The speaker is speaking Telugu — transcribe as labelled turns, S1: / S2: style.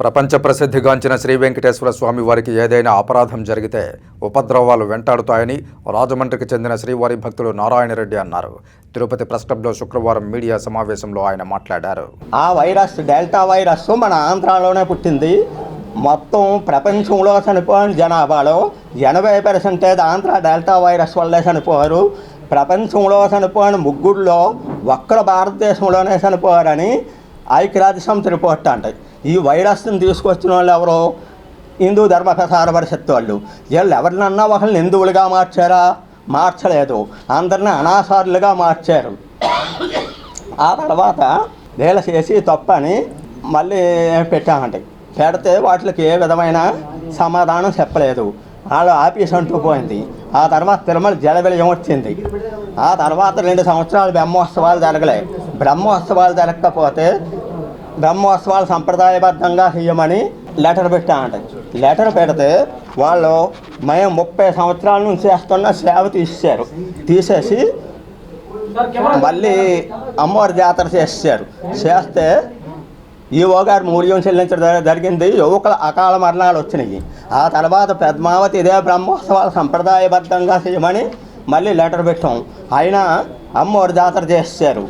S1: ప్రపంచ ప్రసిద్ధిగాంచిన శ్రీ వెంకటేశ్వర స్వామి వారికి ఏదైనా అపరాధం జరిగితే ఉపద్రవాలు వెంటాడుతాయని రాజమండ్రికి చెందిన శ్రీవారి భక్తులు నారాయణరెడ్డి అన్నారు. తిరుపతి ప్రెస్ క్లబ్లో శుక్రవారం మీడియా సమావేశంలో ఆయన మాట్లాడారు.
S2: ఆ వైరస్ డెల్టా వైరస్ మన ఆంధ్రాలోనే పుట్టింది. మొత్తం ప్రపంచంలో చనిపోయిన జనాభాలో ఎనభై పర్సెంటేజ్ ఆంధ్ర డెల్టా వైరస్ వల్లే చనిపోయారు. ప్రపంచంలో చనిపోయిన ముగ్గురులో ఒక్కరు భారతదేశంలోనే చనిపోయారని ఐక్యరాజ్య సమితి రిపోర్ట్ అంటాయి. ఈ వైరస్ని తీసుకొచ్చిన వాళ్ళు ఎవరో? హిందూ ధర్మ ప్రసార పరిషత్ వాళ్ళు. వీళ్ళు ఎవరినన్నా ఒకళ్ళని హిందువులుగా మార్చారా? మార్చలేదు. అందరిని అనాసారులుగా మార్చారు. ఆ తర్వాత వీళ్ళ చేసి తప్పని మళ్ళీ పెట్టామండి. పెడితే వాటికి ఏ విధమైన సమాధానం చెప్పలేదు. వాళ్ళు ఆఫీస్ అంటూ పోయింది. ఆ తర్వాత తిరుమల జలవిలయం వచ్చింది. ఆ తర్వాత రెండు సంవత్సరాలు బ్రహ్మోత్సవాలు జరగలే. బ్రహ్మోత్సవాలు జరగకపోతే బ్రహ్మోత్సవాలు సంప్రదాయబద్ధంగా చేయమని లెటర్ పెట్టామంట లెటర్ పెడితే వాళ్ళు మేము ముప్పై సంవత్సరాల నుంచి చేస్తున్న సేవ తీసేశారు. తీసేసి మళ్ళీ అమ్మవారి జాతర చేసారు చేస్తే ఈవో గారు మూల్యం చెల్లించడం జరిగింది. యువకుల అకాల మరణాలు వచ్చినాయి. ఆ తర్వాత పద్మావతి ఇదే బ్రహ్మోత్సవాలు సంప్రదాయబద్ధంగా చేయమని మళ్ళీ లెటర్ పెట్టాం. అయినా అమ్మవారి జాతర చేసారు